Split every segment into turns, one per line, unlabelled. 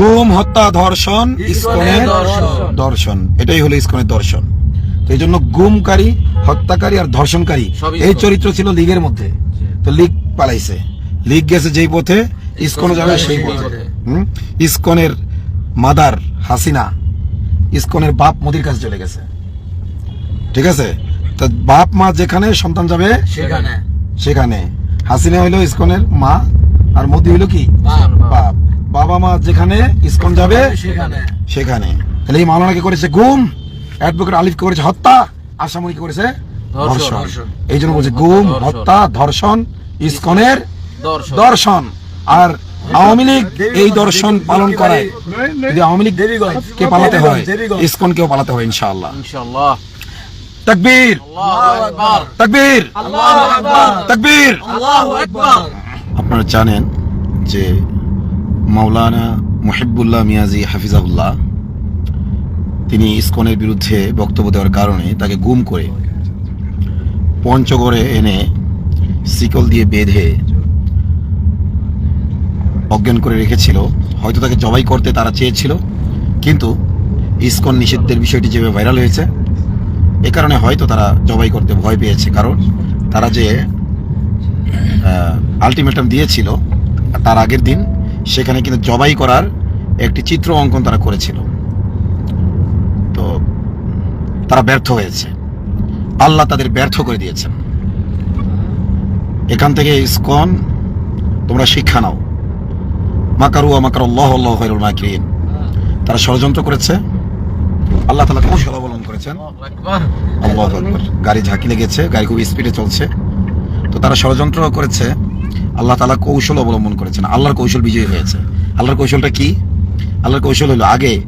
গুম হত্যা ধর্ষণ ইস্কনের
দর্শন।
এটাই হলো ইস্কনের দর্শন। তো এই জন্য গুমকারী হত্যাকারী আর ধর্ষণকারী এই চরিত্র ছিল লীগের মধ্যে। তো লীগ পালাইছে। লীগ গেছে যেই পথে ইস্কন যাবে সেই পথে। হুম? ইস্কনের মাদার হাসিনা ইস্কনের বাপ মোদির কাছে চলে গেছে। ঠিক আছে? তো বাপ মা যেখানে সন্তান যাবে
সেখানে।
সেখানে। হাসিনা হইল ইস্কনের মা আর মোদি হইল কি?
বাপ।
বাবা মা যেখানে ইস্কন যাবে?
সেখানে
সেখানে। তাহলে এই মাওলানা কি করেছে? গুম অ্যাডভোকেট আলিফ কি করেছে? হত্যা কি করেছে?
ধর্ষণ।
এই জন্য বলছে গুম হত্যা ধর্ষণ ইস্কনের
দর্শন।
আর আওয়ামী লীগ এই দর্শন পালন করায়। যদি আওয়ামী লীগ কে পালাতে হয় ইস্কন কেও পালাতে হয় ইনশাআল্লাহ।
ইনশাআল্লাহ।
তাকবীর।
আল্লাহু আকবার।
তাকবীর।
আল্লাহু আকবার।
তাকবীর।
আল্লাহু আকবার।
আপনারা জানেন যে মাওলানা মুহিবুল্লাহ মিয়াজি হাফিজাহুল্লাহ, তিনি ইসকনের বিরুদ্ধে বক্তব্য দেওয়ার কারণে তাকে গুম করে পঞ্চগড়ে এনে শিকল দিয়ে বেঁধে অজ্ঞান করে রেখেছিল। হয়তো তাকে জবাই করতে তারা চেয়েছিল, কিন্তু ইসকন নিষিদ্ধের বিষয়টি যেভাবে ভাইরাল হয়েছে, এ কারণে হয়তো তারা জবাই করতে ভয় পেয়েছে। কারণ তারা যে আলটিমেটাম দিয়েছিল, তার আগের দিন সেখানে কিন্তু জবাই করার একটি চিত্র অঙ্কন তারা করেছিল। তো তারা ব্যর্থ হয়েছে। আল্লাহ তাদের ব্যর্থ করে দিয়েছেন। এখান থেকে ইসকন তোমরা শিক্ষা নাও। মাকারু মাকার আল্লাহ আল্লাহ মাকিরিন। তারা ষড়যন্ত্র করেছে। আল্লাহ তালা কৌশল অবলম্বন করেছেন।
আল্লাহ
গাড়ি ঝাঁকি লেগেছে গাড়ি খুব স্পিডে চলছে। তো তারা ষড়যন্ত্র করেছে। আল্লাহ তালা কৌশল অবলম্বন করেছেন। আল্লাহর কৌশল বিজয়ী হয়েছে। আল্লাহর কৌশলটা কি? আল্লাহর কৌশল হলো আগে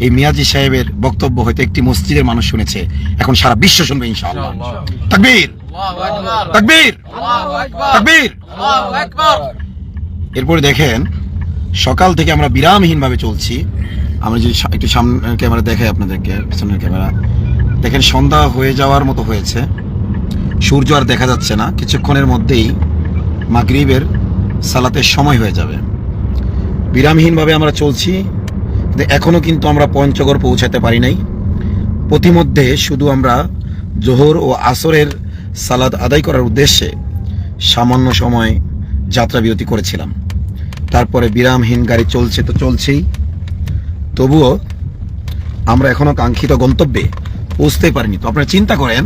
এই মিয়াজি সাহেবের বক্তব্য হয়তো একটি মসজিদের মানুষ শুনেছে এখন সারা বিশ্ব শুনবে ইনশাআল্লাহ। তাকবীর! তাকবীর! তাকবীর! এরপরে দেখেন সকাল থেকে আমরা বিরামহীনভাবে চলছি। আমরা যদি একটু সামনের ক্যামেরা দেখাই আপনাদেরকে পিছনের ক্যামেরা। দেখেন সন্ধ্যা হয়ে যাওয়ার মতো হয়েছে। সূর্য আর দেখা যাচ্ছে না। কিছুক্ষণের মধ্যেই মাগরিবের সালাতের সময় হয়ে যাবে। বিরামহীনভাবে আমরা চলছি, কিন্তু এখনও কিন্তু আমরা পঞ্চগড় পৌঁছাতে পারি নাই। প্রতিমধ্যে শুধু আমরা জোহর ও আসরের সালাদ আদায় করার উদ্দেশ্যে সামান্য সময় যাত্রা বিরতি করেছিলাম। তারপরে বিরামহীন গাড়ি চলছে তো চলছেই। তবুও আমরা এখনও কাঙ্ক্ষিত গন্তব্যে পৌঁছতে পারিনি। তো আপনারা চিন্তা করেন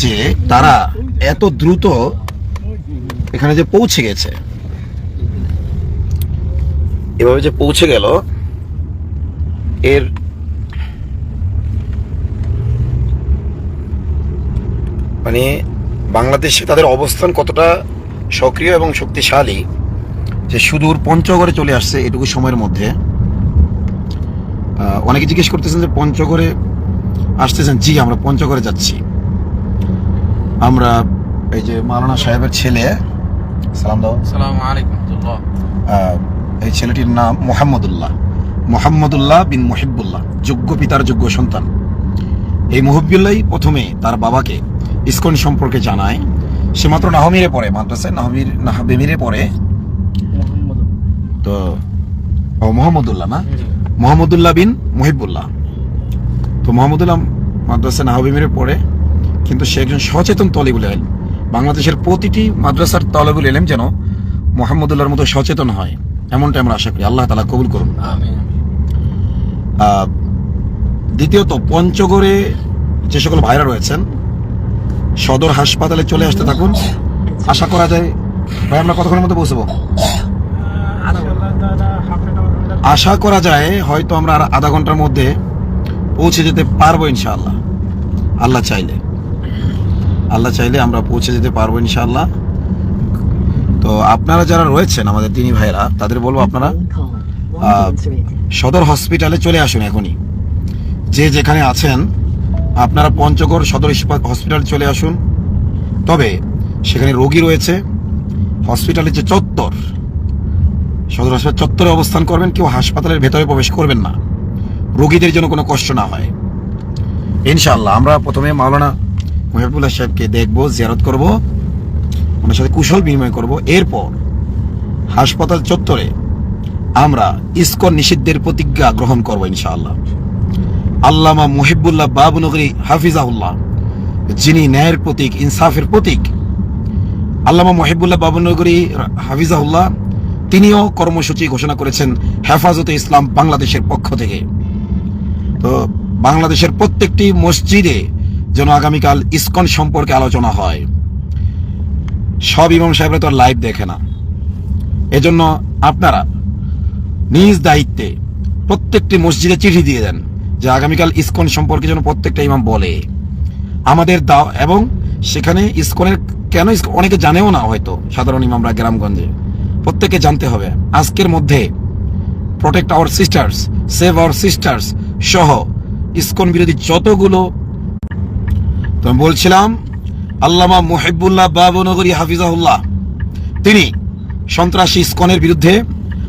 যে তারা এত দ্রুত এখানে যে পৌঁছে গেছে। এভাবে যে পৌঁছে গেল, এর মানে বাংলাদেশে তাদের অবস্থান কতটা সক্রিয় এবং শক্তিশালী, যে সুদূর পঞ্চগড়ে চলে আসছে এটুকু সময়ের মধ্যে। অনেকে জিজ্ঞেস করতেছেন যে পঞ্চগড়ে আসতেছেন। জি, আমরা পঞ্চগড়ে যাচ্ছি। আমরা এই যে মালানা সাহেবের ছেলে সালাম দাও।
আসসালামু আলাইকুম
এই ছেলেটির নাম মোহাম্মদুল্লাহ। মোহাম্মদুল্লাহ বিন মুহিবুল্লাহ যোগ্য পিতার যোগ্য সন্তান। এই মুহিবুল্লাহ প্রথমে তার বাবাকে ইসকন সম্পর্কে জানায়। সে মাত্র নাহমিরে পড়ে মাদ্রাসায় নাহমির নাহবেমিরে পড়ে। তো ও মোহাম্মদুল্লাহ না? মোহাম্মদুল্লাহ বিন মুহিবুল্লাহ। তো মোহাম্মদুল্লাহ মাদ্রাসা নাহবিমিরে পড়ে কিন্তু সে একজন সচেতন তলিবুল এলেম বাংলাদেশের প্রতিটি মাদ্রাসার তলিবুল এলেম যেন মোহাম্মদুল্লাহর মতো সচেতন হয় এমনটা আমরা আশা করি। আল্লাহ তালা কবুল করুন। দ্বিতীয়ত পঞ্চগড়ে যে সকল ভাইরা রয়েছেন সদর হাসপাতালে চলে আসতে থাকুন। আশা করা যায় ভাই আমরা কতক্ষণের মধ্যে পৌঁছবো? আশা করা যায় হয়তো আমরা আর আধা ঘণ্টার মধ্যে পৌঁছে যেতে পারব ইনশাআল্লাহ। আল্লাহ চাইলে। আল্লাহ চাইলে আমরা পৌঁছে যেতে পারব ইনশাআল্লাহ। তো আপনারা যারা রয়েছেন, আমাদের তিনি ভাইরা তাদের বলব আপনারা সদর হসপিটালে চলে আসুন এখনই। যে যেখানে আছেন, আপনারা পঞ্চগড় সদর হসপিটালে চলে আসুন। তবে সেখানে রোগী রয়েছে। হসপিটালের যে চত্বর, সদর হাসপাতাল চত্বরে অবস্থান করবেন, কেউ হাসপাতালের ভেতরে প্রবেশ করবেন না। রোগীদের জন্য কোনো কষ্ট না হয়। ইনশাআল্লাহ, আমরা প্রথমে মাওলানা মহিবুল্লাহ সাহেবকে দেখব, জিয়ারত করব, ওনার সাথে কুশল বিনিময় করব। এরপর হাসপাতাল চত্বরে আমরা ইসকন নিষিদ্ধের প্রতিজ্ঞা গ্রহণ করব ইনশাআল্লাহ। আল্লামা মুহিবুল্লাহ বাবুনগরী হাফিজাউল্লাহ যিনি ন্যায়ের প্রতীক, ইনসাফের প্রতীক, আল্লামা মহিবুল্লাহ বাবুনগরী হাফিজাউল্লাহ তিনিও কর্মসূচি ঘোষণা করেছেন হেফাজতে ইসলাম বাংলাদেশের পক্ষ থেকে। তো বাংলাদেশের প্রত্যেকটি মসজিদে যেন আগামীকাল ইসকন সম্পর্কে আলোচনা হয়। সব ইমাম সাহেবরা তো আর লাইভ দেখে না। এজন্য আপনারা নিজ দায়িত্বে প্রত্যেকটি মসজিদে চিঠি দিয়ে দেন যে আগামীকাল ইসকন সম্পর্কে যেন প্রত্যেকটা ইমাম বলে। আমাদের দাও এবং সেখানে ইসকনের কেন অনেকে জানেও না হয়তো, সাধারণ ইমামরা গ্রামগঞ্জে। প্রত্যেকে জানতে হবে। আজকের মধ্যে protect our sisters save our sisters সহ ইসকন বিরোধী যতগুলো তো আমি বলছিলাম, আল্লামা মুহিবুল্লাহ বাবনগরী হাফিজাহুল্লাহ, তিনি সন্ত্রাসী ইসকনের বিরুদ্ধে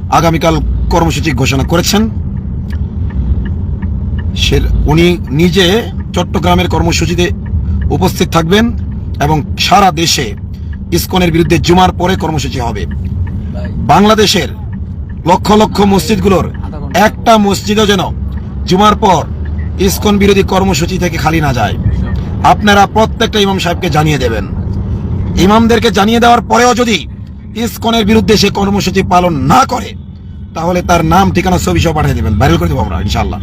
আগামীকাল কর্মসূচি ঘোষণা করেছেন। সে, উনি নিজে চট্টগ্রামের কর্মসূচিতে উপস্থিত থাকবেন এবং সারা দেশে ইসকনের বিরুদ্ধে জুমার পরে কর্মসূচি হবে। বাংলাদেশের লক্ষ লক্ষ মসজিদগুলোর একটা মসজিদও যেন জুমার পর ইস্কন বিরোধী কর্মসূচি থেকে খালি না যায়। আপনারা প্রত্যেকটা ইমাম সাহেবকে জানিয়ে দেবেন। ইমামদেরকে জানিয়ে দেওয়ার পরেও যদি ইসকনের বিরুদ্ধে সে কর্মসূচি পালন না করে, তাহলে তার নাম, ঠিকানা, ছবি সহ পাঠিয়ে দেবেন ভাইরাল করে দেবো আমরা ইনশাল্লাহ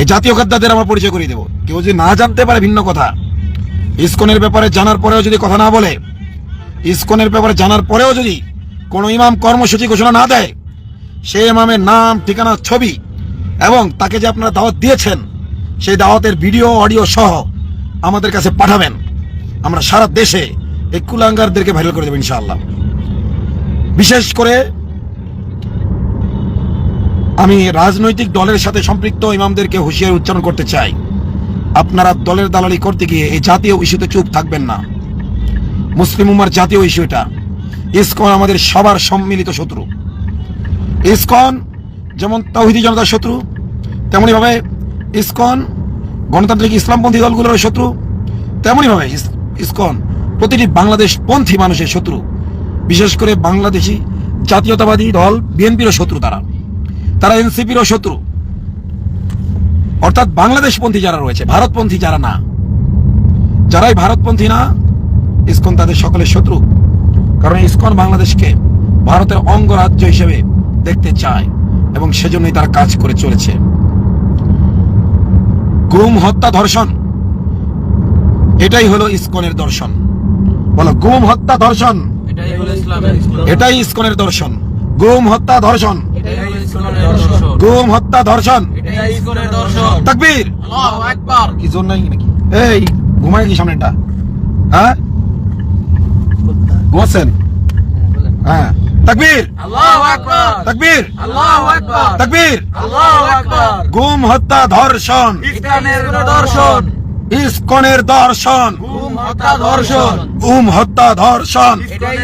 এই জাতীয় খাদ্যাদের আমরা পরিচয় করিয়ে দেবো। কেউ যদি না জানতে পারে ভিন্ন কথা, ইসকনের ব্যাপারে জানার পরেও যদি কথা না বলে, ইসকনের ব্যাপারে জানার পরেও যদি কোনো ইমাম কর্মসূচি ঘোষণা না দেয়, সে ইমামের নাম, ঠিকানা, ছবি এবং তাকে যে আপনারা দাওয়াত দিয়েছেন, সেই দাওয়াতের ভিডিও, অডিও সহ আমাদের কাছে পাঠাবেন। আমরা সারা দেশে এই কুলাঙ্গারদেরকে ভাইরাল করে দেবো ইনশাআল্লাহ। বিশেষ করে আমি রাজনৈতিক দলের সাথে সম্পৃক্ত ইমামদেরকে হুঁশিয়ারি উচ্চারণ করতে চাই। আপনারা দলের দালালি করতে গিয়ে এই জাতীয় ইস্যুতে চুপ থাকবেন না। মুসলিম উমার জাতীয় ইস্যু এটা। ইসকন আমাদের সবার সম্মিলিত শত্রু। ইসকন যেমন তৌহিদি জনতার শত্রু তেমনি ভাবে ইসকন গণতান্ত্রিক ইসলামপন্থী দলগুলোর শত্রু? তেমনি ভাবে ইসকন, প্রতিটি বাংলাদেশ পন্থী মানুষের শত্রু। বিশেষ করে বাংলাদেশি জাতীয়তাবাদী দল, বিএনপিরও শত্রু তারা। তারা এনসিপিরও শত্রু। অর্থাৎ বাংলাদেশপন্থী যারা রয়েছে, ভারতপন্থী যারা না, যারাই ভারতপন্থী না, ইসকন তাদের সকলের শত্রু। কারণ ইসকন বাংলাদেশকে ভারতের অঙ্গরাজ্য হিসেবে দেখতে চায় এবং সেজন্যই তারা কাজ করে চলেছে। গুম হত্যা ধর্ষণ। এটাই হলো ইস্কনের দর্শন। বলো গুম হত্যা ধর্ষণ।
এটাই
ইসকনের দর্শন। গুম হত্যা ধর্ষণ। গুম হত্যা ধর্ষণ। তাকবীর। কি জোর নাই নাকি? এই ঘুমায় কি সামনেটা হ্যাঁ? ঘুমাচ্ছেন? হ্যাঁ। তাকবীর।
তকবীর তকবীর
তাকবীর।
আল্লাহু আকবার।
তাকবীর।
আল্লাহু আকবার।
গুম হত্যা ধর্ষণ।
দর্শন
ইসকনের দর্শন
গুম হত্যা ধর্ষণ।
গুম হত্যা ধর্ষণ।
এটাই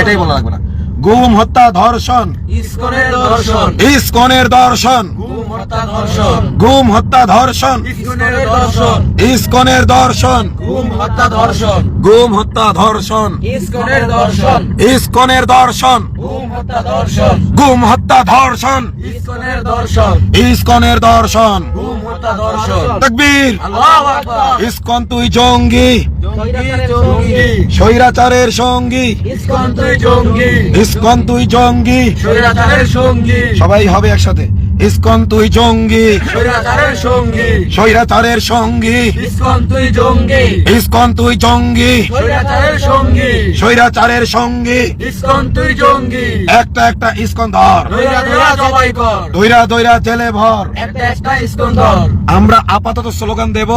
এটাই বলা লাগবে না। গুম হত্যা ধর্ষণ।
ইসকনের দর্শন
ইসকনের দর্শন
গুম হত্যা ধর্ষণ।
গুম হত্যা ধর্ষণ।
ইসকনের দর্শন
ইসকনের দর্শন
গুম হত্যা ধর্ষণ।
গুম হত্যা ধর্ষণ।
ইসকনের দর্শন
ইসকনের দর্শন
গুম হত্যা ধর্ষণ।
গুম হত্যা ধর্ষণ।
ইসকনের দর্শন
ইসকনের দর্শন
গুম হত্যা ধর্ষণ।
তকবীর।
আল্লাহু আকবার।
ইসকন তুই জঙ্গি।
জঙ্গি জঙ্গি
স্বৈরাচারের সঙ্গী।
ইসকন তুই জঙ্গি।
ইসকন তুই জঙ্গি।
স্বৈরাচারের সঙ্গী।
সবাই হবে একসাথে। ইসকন তুই জঙ্গি।
স্বৈরাচারের সঙ্গী।
স্বৈরাচারের সঙ্গী।
ইসকন তুই জঙ্গি।
ইসকন তুই জঙ্গি।
স্বৈরাচারের সঙ্গী।
স্বৈরাচারের সঙ্গী।
ইসকন তুই জঙ্গি।
একটা একটা ইসকন ধর।
দৈরা দৈরা জবাই কর।
দৈরা দৈরা জেলে ভর।
একটা একটা ইসকন ধর।
আমরা আপাতত স্লোগান দেব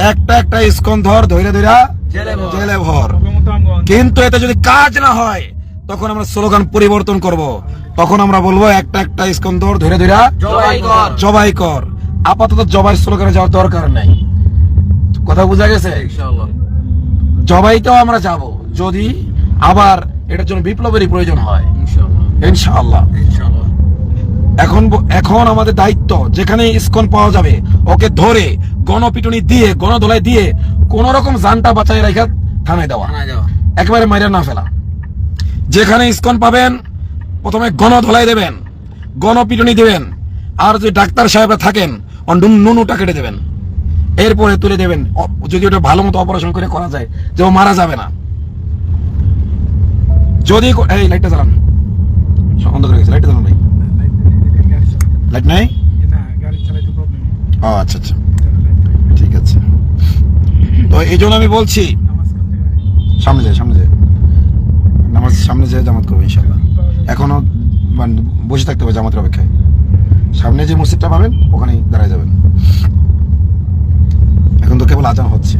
একটা একটা ইসকন ধর ধৈরা ধৈরা
জেলে ভর।
জেলে ভর। কিন্তু এতে যদি কাজ না হয় তখন আমরা স্লোগান পরিবর্তন করব। তখন আমরা বলব একটা একটা ইসকন ধর ধৈরা
জবাই কর।
আপাতত জবাই স্লোগানে যাওয়ার দরকার নাই। কথা বোঝা গেছে? জবাইতেও আমরা যাব যদি আবার এটার জন্য বিপ্লবেরই প্রয়োজন হয়।
ইনশাআল্লাহ।
এখন এখন আমাদের দায়িত্ব যেখানে ইসকন পাওয়া যাবে ওকে ধরে গণপিটুনি দিয়ে গণধোলাই দিয়ে কোন রকম জানটা বাঁচায় রেখে থানায় দেওয়া। একেবারে মাইরা না ফেলা। যেখানে ইসকন পাবেন, প্রথমে গণধোলাই দেবেন, গণপিটনি দেবেন, আর যদি ডাক্তার সাহেবরা থাকেন নুনুটা কেটে দেবেন। এরপরে তুলে দেবেন যদি ওটা ভালো মতো অপারেশন করে করা যায়, যে ও মারা যাবে না। যদি এই লাইটটা জ্বালান। বন্ধ করে গেছে লাইটটা জ্বালান ভাই। লাইট নাই? আচ্ছা আচ্ছা। ঠিক আছে। তো এই জন্য আমি বলছি, সামনে যায় সামনে যায় সামনে যায় জামাত করব ইনশাল্লাহ এখনও মানে বসে থাকতে হবে জামাতের অপেক্ষায়। সামনে যে মসজিদটা পাবেন ওখানেই দাঁড়ায় যাবেন। এখন তো কেবল আজান হচ্ছে।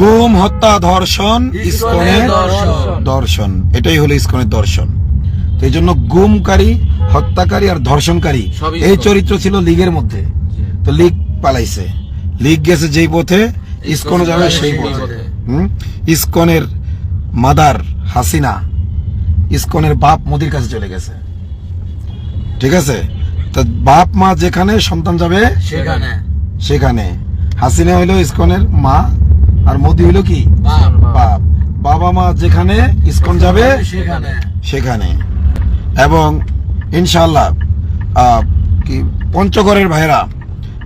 গুম হত্যা ধর্ষণ
ইস্কনের দর্শন।
এটাই হলো ইস্কনের দর্শন। তো এই জন্য গুমকারী হত্যাকারী আর ধর্ষণকারী এই চরিত্র ছিল লীগের মধ্যে। তো লীগ পালাইছে। লীগ গেছে যেই পথে ইস্কনও যাবে সেই পথে? ইসকনের মাদার হাসিনা ইসকনের বাপ মোদির কাছে চলে গেছে। ঠিক আছে? তা বাপ মা যেখানে সন্তান যাবে?
সেখানে।
সেখানে। হাসিনা হইল ইসকনের মা আর মোদি হইল কি?
বাপ।
বাবা মা যেখানে ইসকন যাবে?
সেখানে।
সেখানে। এবং ইনশাআল্লাহ আহ, কি পঞ্চগড়ের ভাইরা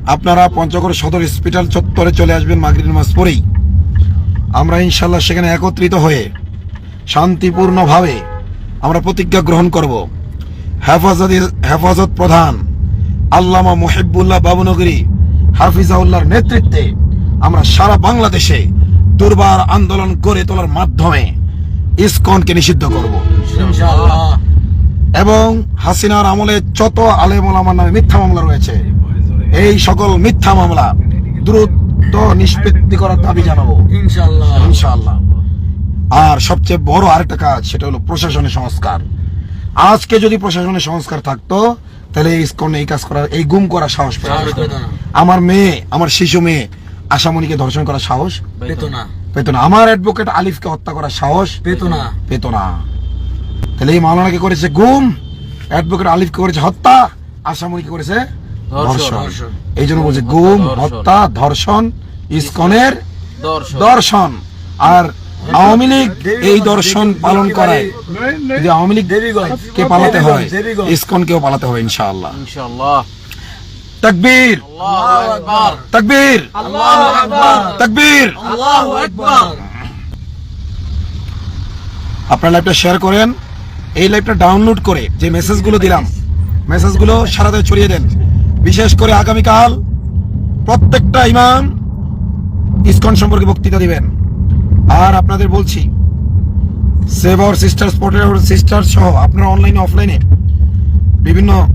আপনারা পঞ্চগড় সদর হসপিটাল চত্বরে চলে আসবেন মাগরিব মাস পরেই আমরা ইনশাল্লাহ সেখানে একত্রিত হয়ে শান্তিপূর্ণভাবে আমরা প্রতিজ্ঞা গ্রহণ করব। হেফাজত হেফাজত প্রধান আল্লামা মুহিবুল্লাহ বাবুনগরী হাফিজাউল্লাহর নেতৃত্বে আমরা সারা বাংলাদেশে দুর্বার আন্দোলন করে তোলার মাধ্যমে ইসকনকে নিষিদ্ধ করব। এবং হাসিনার আমলে যত আলেম ওলামার নামে মিথ্যা মামলা রয়েছে, এই সকল মিথ্যা মামলা দ্রুত নিষ্পত্তি করার দাবি জানাব।
ইনশাআল্লাহ।
আর সবচেয়ে বড় আরেকটা কাজ সেটা হলো প্রশাসনের সংস্কার। আজকে যদি প্রশাসনের সংস্কার থাকতো তাহলে ইসকন এই কাজ করার এই গুম করার সাহস। আমার মেয়ে আমার শিশু মেয়ে আশামণিকে ধর্ষণ করার সাহস
পেত না।
পেত না। আমার অ্যাডভোকেট আলিফকে হত্যা করার সাহস
পেত না।
পেত না। তাহলে এই মাওলানাকে করেছে? গুম। অ্যাডভোকেট আলিফকে করেছে হত্যা আশামণিকে করেছে
ধর্ষণ।
এই জন্য বলছে গুম। হত্যা ধর্ষণ ইসকনের
দর্শন।
আর আওয়ামী লীগ এই দর্শন পালন করায়। যদি আওয়ামী লীগ কে পালাতে হয় ইসকনকেও পালাতে হবে ইনশাআল্লাহ।
ইনশাআল্লাহ।
তাকবীর।
আল্লাহু আকবার।
তাকবীর। তাকবীর।
আল্লাহু
লাইভটা শেয়ার করেন। এই লাইভটা ডাউনলোড করে যে মেসেজগুলো দিলাম মেসেজগুলো সারা দেশে ছড়িয়ে দেন। বিশেষ করে আগামীকাল প্রত্যেকটা ইমাম ইসকন সম্পর্কে বক্তৃতা দিবেন। আর আপনাদের বলছি সেভ সিস্টার স্পটের সিস্টার সহ আপনারা অনলাইনে অফলাইনে বিভিন্ন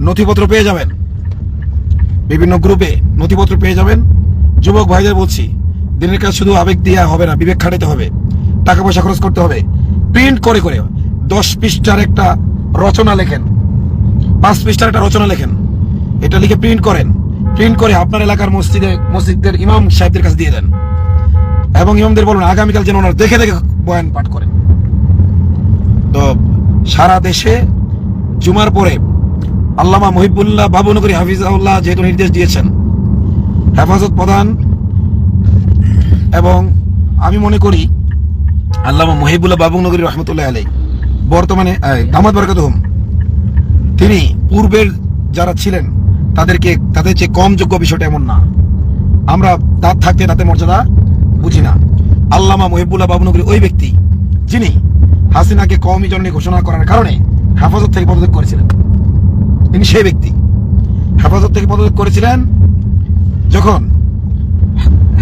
নথিপত্র পেয়ে যাবেন। বিভিন্ন গ্রুপে নথিপত্র পেয়ে যাবেন। যুবক ভাইদের বলছি, দিনের কাজ শুধু আবেগ দিয়ে হবে না, বিবেক খাটাইতে হবে। টাকা পয়সা খরচ করতে হবে। প্রিন্ট করে করে দশ পৃষ্ঠার একটা রচনা লেখেন। পাঁচ পৃষ্ঠার একটা রচনা লেখেন। এটা লিখে প্রিন্ট করেন। প্রিন্ট করে আপনার এলাকার মসজিদে মসজিদদের ইমাম সাহেবদের কাছে দিয়ে দেন। এবং ইমামদের বলুন, আগামীকাল যেন ওনারা দেখে দেখে বয়ান পাঠ করেন। তো সারা দেশে জুমার পরে আল্লামা মহিবুল্লাহ বাবুনগরী হাফিজাউল্লাহ যেহেতু নির্দেশ দিয়েছেন, হেফাজত প্রধান, এবং আমি মনে করি আল্লামা মহিবুল্লাহ বাবুনগরী রহমতুল্লাহ আলাই বর্তমানে দামাত বরকাতুহুম, তিনি পূর্বের যারা ছিলেন তাদেরকে, তাদের চেয়ে কম যোগ্য বিষয়টা এমন না। আমরা তার থাকতে তাতে মর্যাদা বুঝি না। আল্লামা মহিবুল্লাহ বাবুনগরী ওই ব্যক্তি, যিনি হাসিনাকে কওমি জননী ঘোষণা করার কারণে হেফাজত থেকে পদত্যাগ করেছিলেন। তিনি সেই ব্যক্তি। হেফাজত থেকে পদত্যাগ করেছিলেন যখন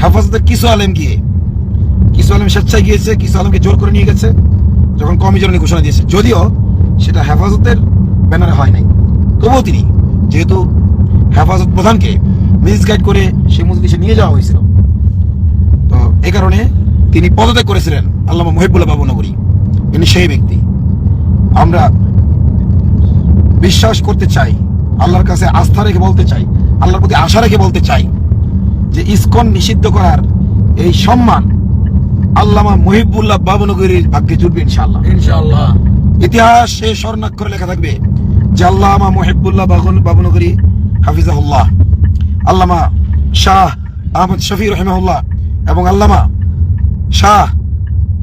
হেফাজতের কিছু আলেম গিয়ে, কিছু আলেম স্বেচ্ছায় গিয়েছে, কিছু আলেমকে জোর করে নিয়ে গেছে, যখন কমি জননী ঘোষণা দিয়েছে। যদিও সেটা হেফাজতের ব্যানারে হয় নাই। তবুও তিনি যেহেতু হেফাজত প্রধানকে মিসগাইড করে সেই মজলিসে নিয়ে যাওয়া হয়েছিল। তো এই কারণে তিনি পদত্যাগ করেছিলেন আল্লামা মহিবুল্লাহ বাবু নগরী। তিনি সেই ব্যক্তি। আমরা বিশ্বাস করতে চাই আল্লাহর কাছে আস্থা রেখে বলতে চাই আল্লাহর প্রতি আশা রেখে বলতে চাই যে ইসকন নিষিদ্ধ করার এই সম্মান আল্লামা মহিবুল্লাহ বাবনগরীর ভাগ্যে জুটবে ইনশাল্লাহ ইনশাআল্লাহ।
ইনশাআল্লাহ।
ইতিহাসে স্বর্ণাক্ষরে লেখা থাকবে যে আল্লামা মহিবুল্লাহ বাবন বাবনগরী হাফিজাহুল্লাহ আল্লামা শাহ আহমদ শফি রহিমাহুল্লাহ এবং আল্লামা শাহ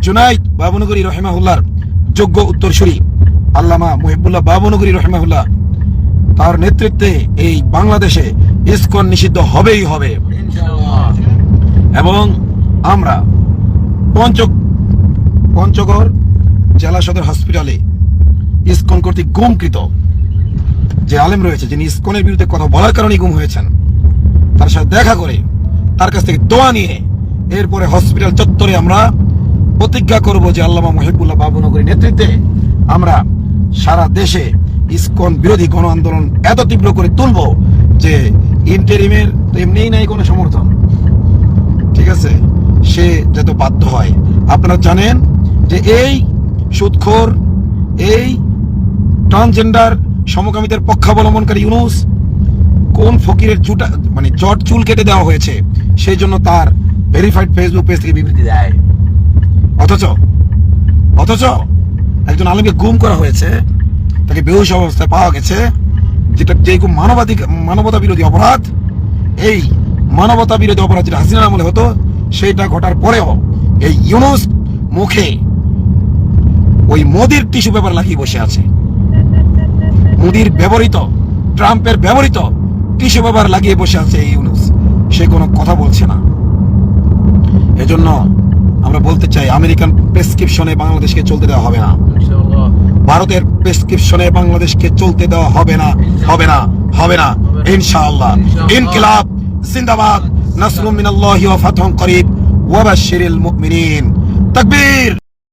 জুনাইদ বাবনগরী রহিমাহুল্লাহর যোগ্য উত্তরসূরি আল্লামা মুহিবুল্লাহ বাবনগরী রহমাহুল্লাহ। তার নেতৃত্বে এই বাংলাদেশে ইসকন নিষিদ্ধ হবেই হবে। এবং আমরা পঞ্চ পঞ্চগড় জেলা সদর হসপিটালে ইসকন কর্তৃক গুমকৃত। যে আলেম রয়েছে, যিনি ইস্কনের বিরুদ্ধে কথা বলার কারণে গুম হয়েছেন, তার সাথে দেখা করে, তার কাছ থেকে দোয়া নিয়ে, এরপরে হসপিটাল চত্বরে আমরা প্রতিজ্ঞা করব যে আল্লামা মহিবুল্লাহ বাবুনগরীর নেতৃত্বে আমরা সারা দেশে ইস্কন বিরোধী গণ আন্দোলন এত তীব্র করে তুলব যে ইন্টারিমের তো এমনিই নাই কোনো সমর্থন। ঠিক আছে? সে যাতে বাধ্য হয়। আপনারা জানেন যে এই সুদখোর এই ট্রান্সজেন্ডার সমকামীদের পক্ষাবলম্বনকারী ইউনুস কোন ফকিরের জুটা মানে জট চুল কেটে দেওয়া হয়েছে, সেই জন্য তার ভেরিফাইড ফেসবুক পেজ থেকে বিবৃতি দেয়। অথচ অথচ একজন আলমকে গুম করা হয়েছে, তাকে বেহুশ অবস্থায় পাওয়া গেছে, যেটা যে মানবাধিক মানবতা বিরোধী অপরাধ, এই মানবতা বিরোধী অপরাধ যেটা হাসিনার আমলে হতো সেইটা ঘটার পরেও এই ইউনুস মুখে ওই মোদির টিস্যু পেপার লাগিয়ে বসে আছে। মোদির ব্যবহৃত ট্রাম্পের ব্যবহৃত টিস্যু পেপার লাগিয়ে বসে আছে এই ইউনুস। সে কোনো কথা বলছে না। এজন্য আমরা বলতে চাই আমেরিকান প্রেসক্রিপশনে বাংলাদেশকে চলতে দেওয়া হবে না। ভারতের প্রেসক্রিপশনে বাংলাদেশকে চলতে দেওয়া হবে না হবে না হবে না ইনশাআল্লাহ।
ইনশাআল্লাহ।
ইনকিলাব জিন্দাবাদ নাসরুম মিনাল্লাহি ওয়া ফাতহুন করিব ওয়া বাশশিরিল মুমিনিন। তাকবীর!